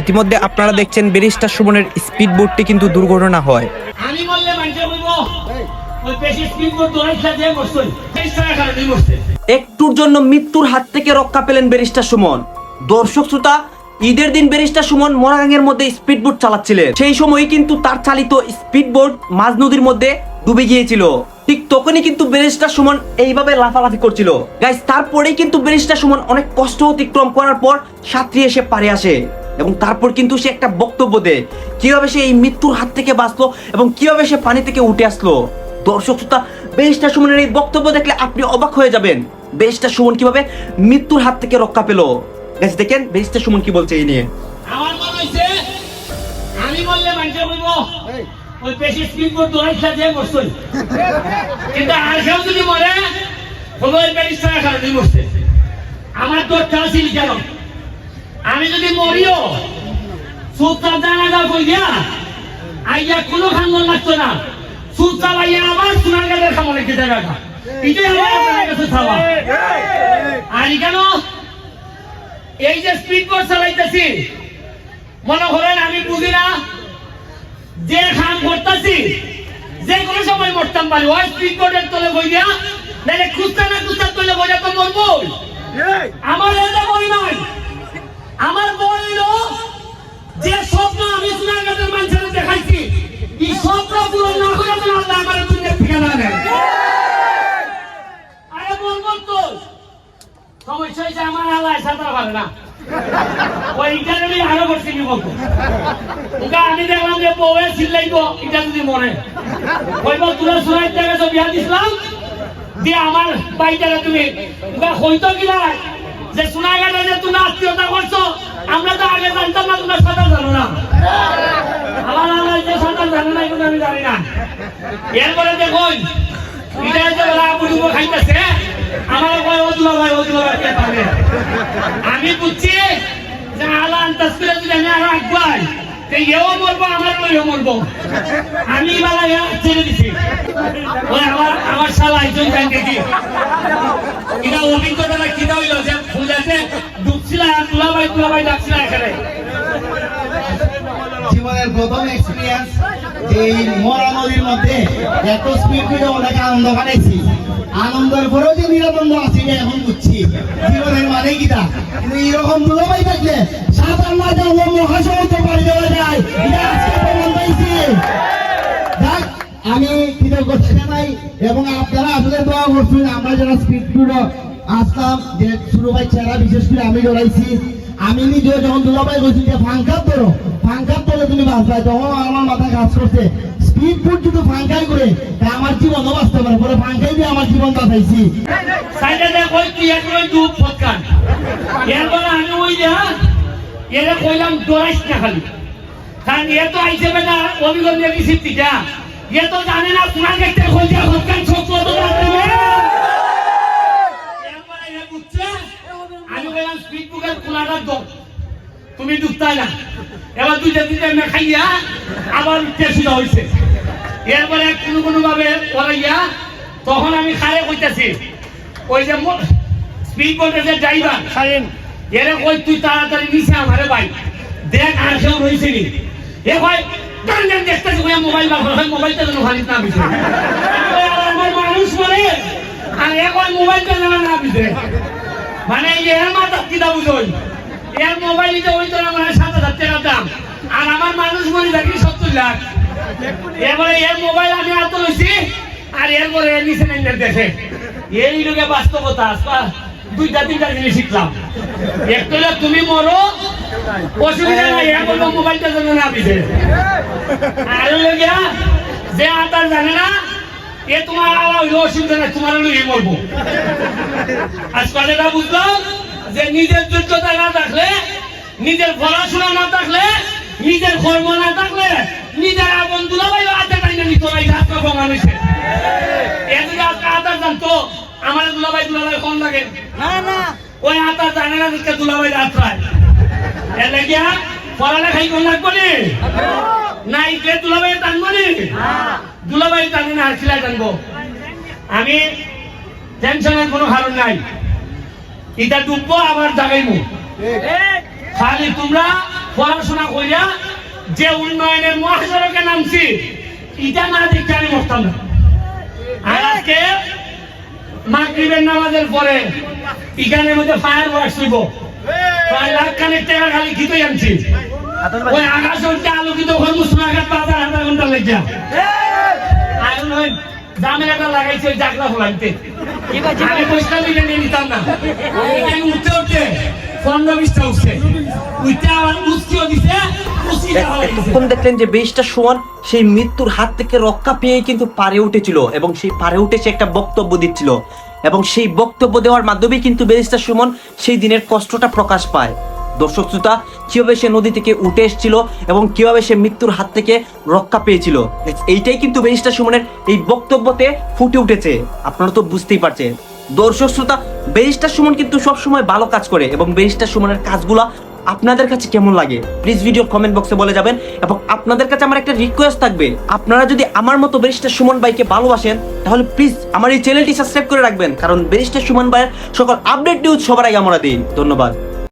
ইতিমধ্যে আপনারা দেখছেন ব্যারিস্টার সুমনের স্পিড বোটটি কিন্তু দুর্ঘটনা হয়। আমি বললে একটুর জন্য মৃত্যুর হাত থেকে রক্ষা পেলেন বেরিস্টার সুমন। দর্শক শ্রোতা ঈদের দিন ব্যারিস্টার সুমন মোরাগাঙ্গের মধ্যে স্পিড বোট চালাচ্ছিলেন। সেই সময় কিন্তু তার চালিত স্পিড বোট মাঝ নদীর মধ্যে ডুবে গিয়েছিল। ঠিক তখনই কিন্তু ব্যারিস্টার সুমন এইভাবে লাফালাফি করছিল। গাইস তারপরেই কিন্তু ব্যারিস্টার সুমন অনেক কষ্ট অতিক্রম করার পর সাঁতরে এসে পারে আসে। এবং তারপর কিন্তু সে একটা বক্তব্য দেয়। কীভাবে সে এই মৃত্যুর হাত থেকে বাঁচলো এবং কীভাবে সে পানি থেকে উঠে আসলো? দর্শক শ্রোতা বেশটা সুমনের এই বক্তব্য দেখলে আপনি অবাক হয়ে যাবেন। বেশটা সুমন কীভাবে মৃত্যুর হাত থেকে রক্ষা পেল? গাইস দেখেন বেশটা সুমন কি বলছে এই নিয়ে। আমার মনে হয়েছে আমি বললে মানুষে বলব ওই স্পিড করে কিন্তু আর কেউ যদি মরে হলো টাকা কারণে বসতে আমার দরকার ছিল কেন? আমি যদি মরিও সুতার জানা দাও কই দিয়া আইয়া কোনো খাঙ্গন লাগতো না। সুদ চালাইয়া আবার সোনার গাছের খামলে খেতে রাখা এটাই আমার আপনার কাছে খাওয়া আর কেন? এই যে স্পিড বোট চালাইতেছি মনে করেন আমি বুঝি না যে খাম করতেছি যে কোনো সময় মরতাম পারি। ওই স্পিড বোটের তলে বই দিয়া নাহলে খুঁজতে না খুঁজতে তলে বইয়া তো মরবো আমার এটা বই নাই আমার বই হলো যে স্বপ্ন আমি সোনারগাঁতের মানুষের দেখাইছি। এই স্বপ্ন পূরণ না করে আল্লাহ আমার দুনিয়ার ঠিকানা নেই আরে বলব তো। সমস্যা হয়েছে আমার আল্লাহ সাঁতার পারে না। ওই ইন্টারভিউ আমি দেখলাম যে ওই আমার বাইটারে তুমি। হইতো কি যে শোনা গেল যে তুমি আত্মীয়তা করছ, আমরা তো আগে জানতাম না তোমরা সাঁতার জানো না। আমার আল্লাহ যে সাঁতার জানে না এগুলো আমি জানি না। এরপরে খাইতেছে আমার কে আমি বুঝছি যে আলা আন্তাজ করে যদি আমি আরও এও মরবো আমার লইও মরবো। আমি বেলা ছেড়ে দিছি। আমার আমার শালা একজন ব্যাংক দেখি এটা অভিজ্ঞতাটা জীবনের প্রথম এক্সপিরিয়েন্স যে মরা নদীর মধ্যে এত স্পিড করে ওটাকে আনন্দ আনন্দের পরেও যে আছে এখন বুঝছি। জীবনের মানে কিন্তু থাকলে সাঁতার না জানলে মহাসমুদ্র পাড়ি দেওয়া যায়। আজকে প্রমাণ পাইছি। আমি এবং আপনারা আপনাদের দোয়া করছেন, আমরা যারা স্পিড আসলাম, যে শুরু ভাই চেহারা বিশেষ করে আমি জড়াইছি। আমি নিজে যখন দুলাভাই বলছি যে ফাঙ্কার ধরো ফাঙ্কার ধরে তুমি বাঁচলাই তখন আমার মাথা কাজ করছে। স্পিড ফুড যদি ফাঙ্কাই করে, তা আমার জীবনও বাঁচতে পারে। পরে ফাঙ্কাই দিয়ে আমার জীবন বাঁচাইছি। সাইডে দেখ ওই তুই ফটকান এরপরে আমি ওই যা এরে কইলাম না খালি। কারণ এ তো আইছে বেটা অভিজ্ঞতা নিয়ে গেছি টিকা এ তো জানে না তোমার দেখতে কইছে ফটকান ছোট আমি স্পিড বুকের খোলাটা দাও তুমি ডুবতাই না। এবার দুইটা দুইটা মে খাইয়া আবার উঠতে সুদা হইছে। এরপরে কোনো কোনো ভাবে পড়াইয়া তখন আমি খারে কইতাছি ওই যে স্পিড যে ড্রাইভার খারেন। এরে কই তুই তাড়াতাড়ি নিচে আমারে ভাই। দেখ আর কেউ রয়েছে নি। এ ভাই টান টান দেখতেছি ওই মোবাইল বার হয় মোবাইলটা যেন ভারিত না বিছে আমার মানুষ মানে আর এ কই মোবাইলটা যেন না বিছে মানে এর মাথা দাম বুঝোই? এর মোবাইল যে ওই তো আমার সাত হাজার টাকা দাম। আর আমার মানুষ মনে থাকি সত্তর লাখ? এরপরে এর মোবাইল আমি হাত লইছি, আর এরপরে এর নিচে নাইলে দেখে এই লোকে বাস্তবতা আজকাল দুইটা, তিনটা জিনিস শিখলাম। একটা তুমি মরো, অসুবিধা নাই বলব মোবাইলটা যেন না দিছে। আর গিয়া, যে আতার জানে না এ তোমার আলা হইল অসুবিধা নাই তোমার এই মরবো। আজকাল এটা বুঝলাম? যে নিজের যোগ্যতা না থাকলে নিজের পড়াশোনা না থাকলে নিজের কর্ম না থাকলে নিজের আপন দুলাভাই হাতে টাইনে নিত না এই রাস্তা প্রমাণ হয়েছে এদিকে আজকে আতার জানতো আমার দুলাভাই দুলাভাই কম লাগে। না না। ওই আতার জানে না দিকে দুলাভাই রাস্তায় এর লাগিয়া পড়ালেখাই কোন লাগবো নি? না ইকে দুলাভাই টানবো নি দুলাভাই টানি না হাসিলাই টানবো আমি টেনশনের কোনো কারণ নাই। এটা ডুববো আবার জাগাইবো খালি তোমরা পড়াশোনা করিয়া যে উন্নয়নের মহাসড়কে নামছি এটা না দেখতে আমি মরতাম না। আর আজকে মাগরিবের নামাজের পরে এখানের মধ্যে ফায়ার ওয়ার্কস হইব প্রায় লাখ খানেক টাকা খালি খিতে আনছি। ওই আকাশ হচ্ছে আলোকিত ঘর মুসলাঘাট বাজার আধা ঘণ্টা লেগে একটা লাগাইছে ওই জাগলা ফলাইতে। আমি পয়সা মিলে নিয়ে নিতাম না। উঠতে উঠতে পনেরো বিশটা উঠছে। উঠতে আবার উস্কিও দিছে উস্কিটা দেখলেন যে বেশটা সুমন সেই মৃত্যুর হাত থেকে রক্ষা পেয়ে কিন্তু পারে উঠেছিল এবং সেই পারে উঠে সে একটা বক্তব্য দিচ্ছিল। এবং সেই বক্তব্য দেওয়ার মাধ্যমেই কিন্তু বেরিস্টার সুমন সেই দিনের কষ্টটা প্রকাশ পায়। দর্শক শ্রোতা, কীভাবে সে নদী থেকে উঠে এসেছিল এবং কীভাবে সে মৃত্যুর হাত থেকে রক্ষা পেয়েছিল? এইটাই কিন্তু বেরিস্টার সুমনের এই বক্তব্যতে ফুটে উঠেছে। আপনারা তো বুঝতেই পারছেন। দর্শক শ্রোতা বেরিস্টার সুমন কিন্তু সবসময় ভালো কাজ করে এবং বেরিস্টার সুমনের কাজগুলা আপনাদের কাছে কেমন লাগে? প্লিজ ভিডিও কমেন্ট বক্সে বলে যাবেন এবং আপনাদের কাছে আমার একটা রিকোয়েস্ট থাকবে। আপনারা যদি আমার মতো ব্যারিস্টার সুমন ভাইকে ভালোবাসেন, তাহলে প্লিজ আমার এই চ্যানেলটি সাবস্ক্রাইব করে রাখবেন। কারণ ব্যারিস্টার সুমন ভাইয়ের সকল আপডেট নিউজ সবার আগে আমরা দিই। ধন্যবাদ।